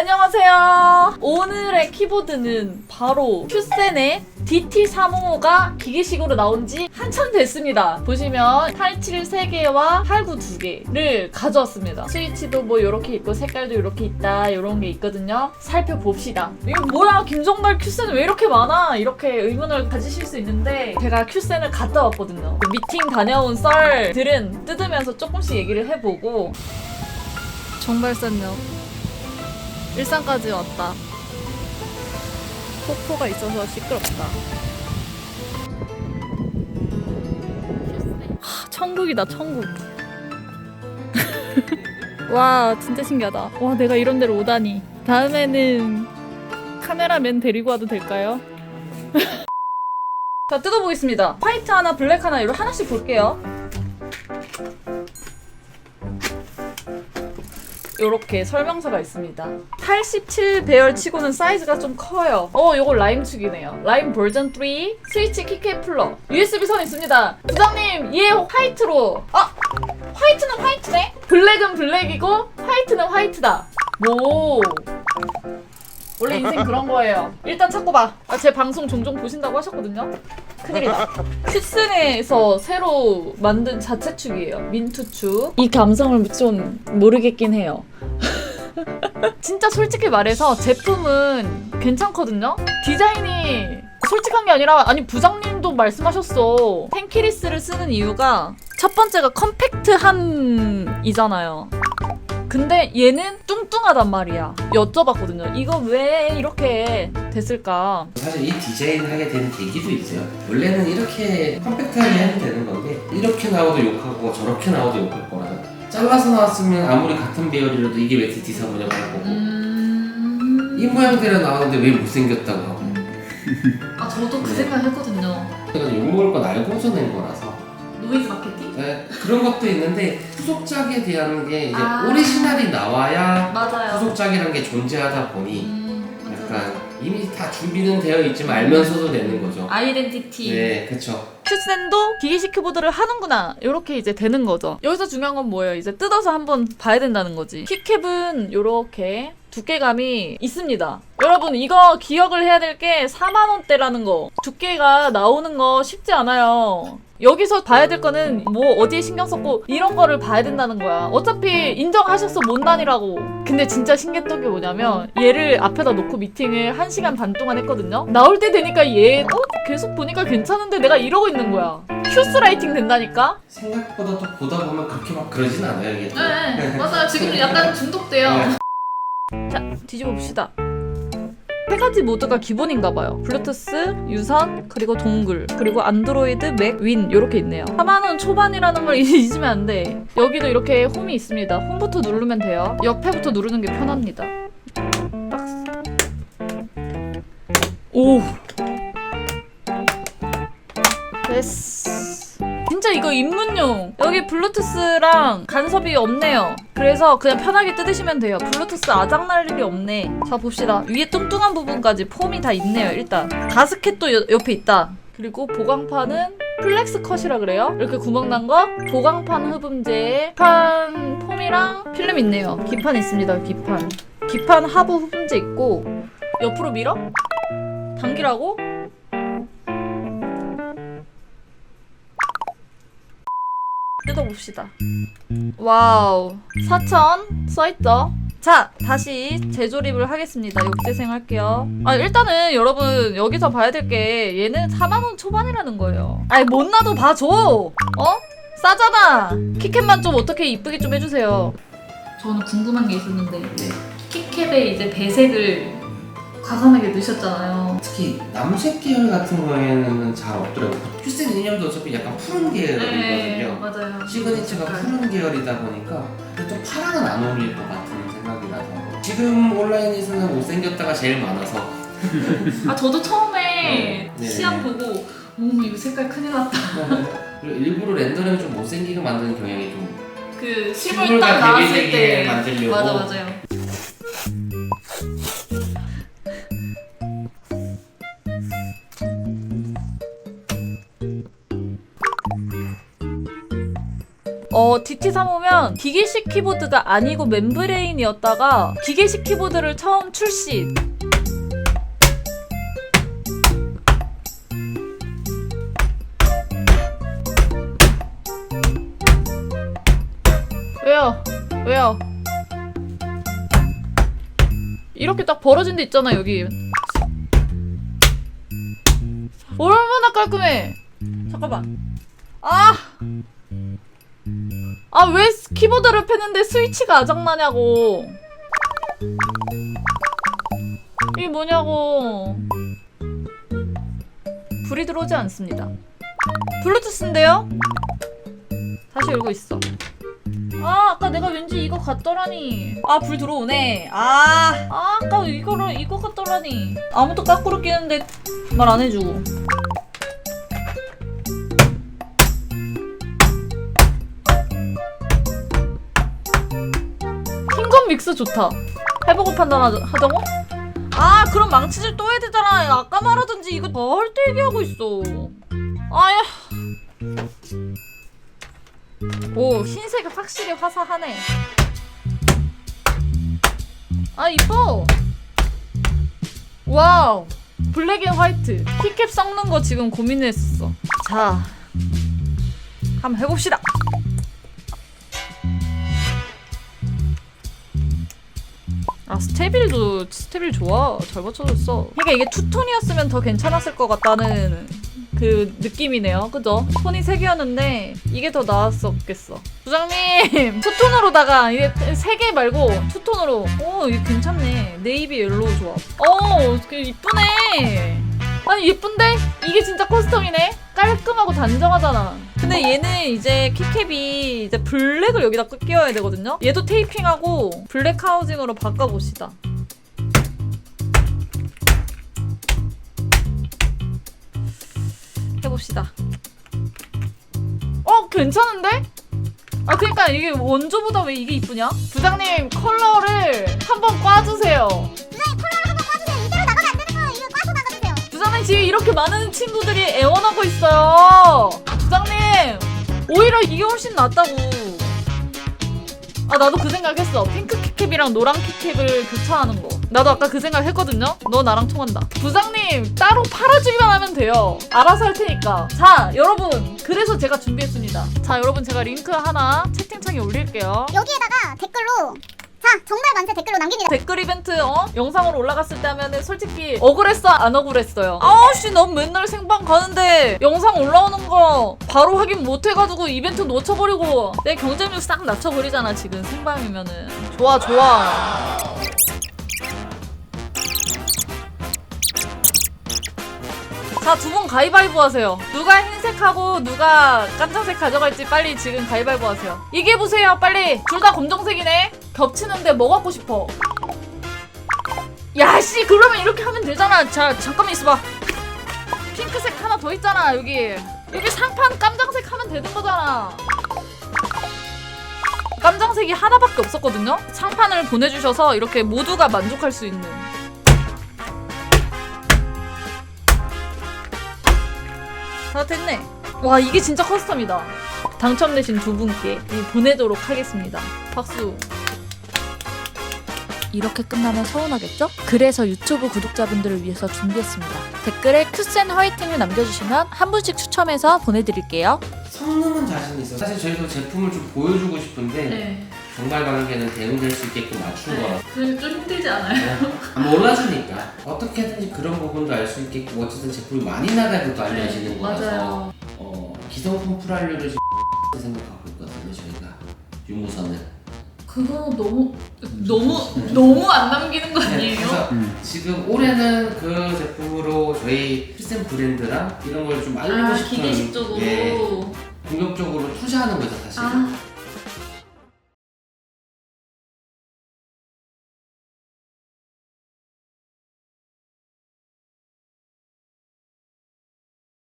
안녕하세요. 오늘의 키보드는 바로 큐센의 DT355가 기계식으로 나온 지 한참 됐습니다. 보시면 87 3개와 89 2개를 가져왔습니다. 스위치도 뭐 이렇게 있고 색깔도 이렇게 있다 이런 게 있거든요. 살펴봅시다. 이거 뭐야 김정달 큐센 왜 이렇게 많아? 이렇게 의문을 가지실 수 있는데 제가 큐센을 갔다 왔거든요. 미팅 다녀온 썰들은 뜯으면서 조금씩 얘기를 해보고 정발산역 일산까지 왔다. 폭포가 있어서 시끄럽다. 하, 천국이다, 천국. 와, 진짜 신기하다. 와, 내가 이런 데로 오다니. 다음에는 카메라맨 데리고 와도 될까요? 자, 뜯어보겠습니다. 화이트 하나, 블랙 하나, 이거 하나씩 볼게요. 이렇게 설명서가 있습니다. 87 배열 치고는 사이즈가 좀 커요. 어, 요거 라임 축이네요. 라임 버전 3 스위치 키캡 플러 USB 선 있습니다. 부장님, 얘 화이트로. 아, 화이트는 화이트네. 블랙은 블랙이고 화이트는 화이트다. 오. 원래 인생 그런 거예요. 일단 찾고 봐. 아, 제 방송 종종 보신다고 하셨거든요. 큰일이다. 큐슨에서 새로 만든 자체 축이에요. 민투 축. 이 감성을 좀 모르겠긴 해요. 진짜 솔직히 말해서 제품은 괜찮거든요. 디자인이 솔직한 게 아니라 아니 부장님도 말씀하셨어. 텐키리스를 쓰는 이유가 첫 번째가 컴팩트함이잖아요. 근데 얘는 뚱뚱하단 말이야. 여쭤봤거든요. 이거 왜 이렇게 됐을까? 사실 이 디자인 하게 된 계기도 있어요. 원래는 이렇게 컴팩트하게 해도 되는 건데 이렇게 나와도 욕하고 저렇게 나와도 욕할 거라서 잘라서 나왔으면 아무리 같은 배열이라도 이게 왜 DT3냐고 할 거고 음... 이 모양대로 나왔는데 왜 못생겼다고 하고 아 저도 그 생각 했거든요. 제가 욕먹을 건 알고서 낸 거라서 노이즈 마케팅? 네, 그런 것도 있는데 후속작에 대한 게 이제 아. 오리지널이 나와야 맞아요. 후속작이라는 게 존재하다 보니 음, 맞아요. 약간 이미 다 준비는 되어 있지만 알면서도 내는 거죠. 아이덴티티. 네, 그쵸. 큐센도 기계식 키보드를 하는구나 이렇게 이제 되는 거죠 여기서 중요한 건 뭐예요 이제 뜯어서 한번 봐야 된다는 거지 키캡은 이렇게 두께감이 있습니다. 여러분 이거 기억을 해야 될 게 4만원대라는 거. 두께가 나오는 거 쉽지 않아요. 여기서 봐야 될 거는 뭐 어디에 신경 썼고 이런 거를 봐야 된다는 거야. 어차피 인정하셨어 못난이라고. 근데 진짜 신기했던 게 뭐냐면 얘를 앞에다 놓고 미팅을 1시간 반 동안 했거든요. 나올 때 되니까 얘 어? 계속 보니까 괜찮은데 내가 이러고 있는 거야. 큐스 라이팅 된다니까? 생각보다 또 보다 보면 그렇게 막 그러진 않아요 이게 또. 네 맞아요. 지금 약간 중독돼요. 네. 자 뒤집어 봅시다. 세 가지 모드가 기본인가 봐요. 블루투스, 유선, 그리고 동글 그리고 안드로이드, 맥, 윈 이렇게 있네요. 4만원 초반이라는 걸 잊으면 안 돼. 여기도 이렇게 홈이 있습니다. 홈부터 누르면 돼요. 옆에부터 누르는 게 편합니다. 박스. 오. 됐어. 진짜 이거 입문용. 여기 블루투스랑 간섭이 없네요 그래서 그냥 편하게 뜯으시면 돼요. 블루투스 아작 날 일이 없네. 자 봅시다. 위에 뚱뚱한 부분까지 폼이 다 있네요 일단. 가스켓도 여- 옆에 있다. 그리고 보강판은 플렉스 컷이라 그래요? 이렇게 구멍 난 거? 보강판 흡음재 판 폼이랑 필름 있네요. 기판 있습니다 기판. 기판 하부 흡음재 있고 옆으로 밀어? 당기라고? 뜯어봅시다. 와우. 4천 써있죠? 자, 다시 재조립을 하겠습니다. 욕재생 할게요. 아, 일단은 여러분, 여기서 봐야 될 게 얘는 4만원 초반이라는 거예요. 아이, 못 놔도 봐줘! 어? 싸잖아! 키캡만 좀 어떻게 이쁘게 좀 해주세요. 저는 궁금한 게 있었는데, 네. 키캡에 이제 배색을 과감하게 넣으셨잖아요. 특히 남색 계열 같은 거에는 잘 없더라고요. 큐센 이념도 어차피 약간 푸른 계열이거든요. 맞아요. 시그니처가 색깔. 푸른 계열이다 보니까 또 파랑은 안 어울릴 것 같은 생각이 나서 지금 온라인에서는 못생겼다가 제일 많아서 아 저도 처음에 네. 네네. 시합 보고 음 이거 색깔 큰일 났다 그리고 일부러 렌더링을 좀 못생기게 만드는 경향이 좀 그 실물 실물과 딱 나왔을 대비되게 때 만들려고. 맞아 맞아요 어, DT35면 기계식 키보드가 아니고 멤브레인이었다가 기계식 키보드를 처음 출시. 왜요? 왜요? 이렇게 딱 벌어진 데 있잖아, 여기. 얼마나 깔끔해! 잠깐만. 아! 아, 왜 키보드를 폈는데 스위치가 아작나냐고. 이게 뭐냐고. 불이 들어오지 않습니다. 블루투스인데요? 다시 열고 있어. 아, 아까 내가 왠지 이거 같더라니. 아, 불 들어오네. 아, 아 아까 이거를, 이거 같더라니. 아무도 까꾸로 끼는데 말 안 해주고. 믹스 좋다. 해보고 판단하자고? 아, 그럼 망치질 또 해야 되잖아. 야, 아까 말하던지 이거 뭘또 얘기하고 있어. 아야. 오, 흰색이 확실히 화사하네. 아, 이뻐. 와우. 블랙 앤 화이트. 키캡 섞는 거 지금 고민했었어. 자, 한번 해봅시다. 아 스테빌도 스테빌 좋아. 잘 맞춰줬어. 그러니까 이게 투톤이었으면 더 괜찮았을 것 같다는 그 느낌이네요. 그죠? 톤이 세 개였는데 이게 더 나았었겠어. 부장님! 투톤으로다가 이게 세개 말고 투톤으로. 오 이거 괜찮네. 네이비 옐로우 좋아. 어 이쁘네. 아니 예쁜데? 이게 진짜 커스텀이네? 깔끔하고 단정하잖아 근데 얘는 이제 키캡이 이제 블랙을 여기다 끄- 끼워야 되거든요? 얘도 테이핑하고 블랙 하우징으로 바꿔봅시다. 해봅시다. 어 괜찮은데? 아 그러니까 이게 원조보다 왜 이게 이쁘냐? 부장님 컬러를 한번 꽈주세요. 부장님 지금 이렇게 많은 친구들이 애원하고 있어요. 부장님 오히려 이게 훨씬 낫다고. 아 나도 그 생각했어. 핑크 키캡이랑 노랑 키캡을 교차하는 거. 나도 아까 그 생각 했거든요. 너 나랑 통한다. 부장님 따로 팔아주기만 하면 돼요. 알아서 할 테니까. 자 여러분 그래서 제가 준비했습니다. 자 여러분 제가 링크 하나 채팅창에 올릴게요. 여기에다가 댓글로 자 정말 만세 댓글로 남깁니다. 댓글 이벤트 어? 영상으로 올라갔을 때 하면은 솔직히 억울했어 안 억울했어요? 아우씨 넌 맨날 생방 가는데 영상 올라오는 거 바로 확인 못 해가지고 이벤트 놓쳐버리고 내 경쟁률 싹 낮춰버리잖아 지금 생방이면은. 좋아 좋아. 자 두 분 가위바위보 하세요. 누가 흰색하고 누가 깜짝색 가져갈지 빨리 지금 가위바위보 하세요. 얘기해보세요 빨리. 둘 다 검정색이네 겹치는데 뭐 갖고 싶어? 야씨 그러면 이렇게 하면 되잖아. 자 잠깐만 있어봐. 핑크색 하나 더 있잖아 여기. 여기 상판 깜장색 하면 되는 거잖아. 깜장색이 하나밖에 없었거든요? 상판을 보내주셔서 이렇게 모두가 만족할 수 있는. 다 됐네. 와 이게 진짜 커스텀이다. 당첨되신 두 분께 이 보내도록 하겠습니다. 박수 이렇게 끝나면 서운하겠죠? 그래서 유튜브 구독자분들을 위해서 준비했습니다. 댓글에 큐센 화이팅을 남겨주시면 한 분씩 추첨해서 보내드릴게요. 성능은 자신 있어. 사실 저희도 제품을 좀 보여주고 싶은데 네. 정말 관계는 대응될 수 있게끔 맞춘 거라. 그좀 힘들지 않아요? 몰라주니까 어떻게든지 그런 부분도 알 수 있게끔 어쨌든 제품이 많이 나가야 또 알려지는 거라서 맞아요. 어, 기성품 풀하려를 생각하고 있거든요 저희가 유무선을. 그거 너무 너무 너무 안 남기는 거 네, 아니에요? 그래서 지금 올해는 그 제품으로 저희 필센 브랜드랑 이런 걸 좀 알리고 아 싶은 기계식 쪽으로 예, 공격적으로 투자하는 거죠 사실. 아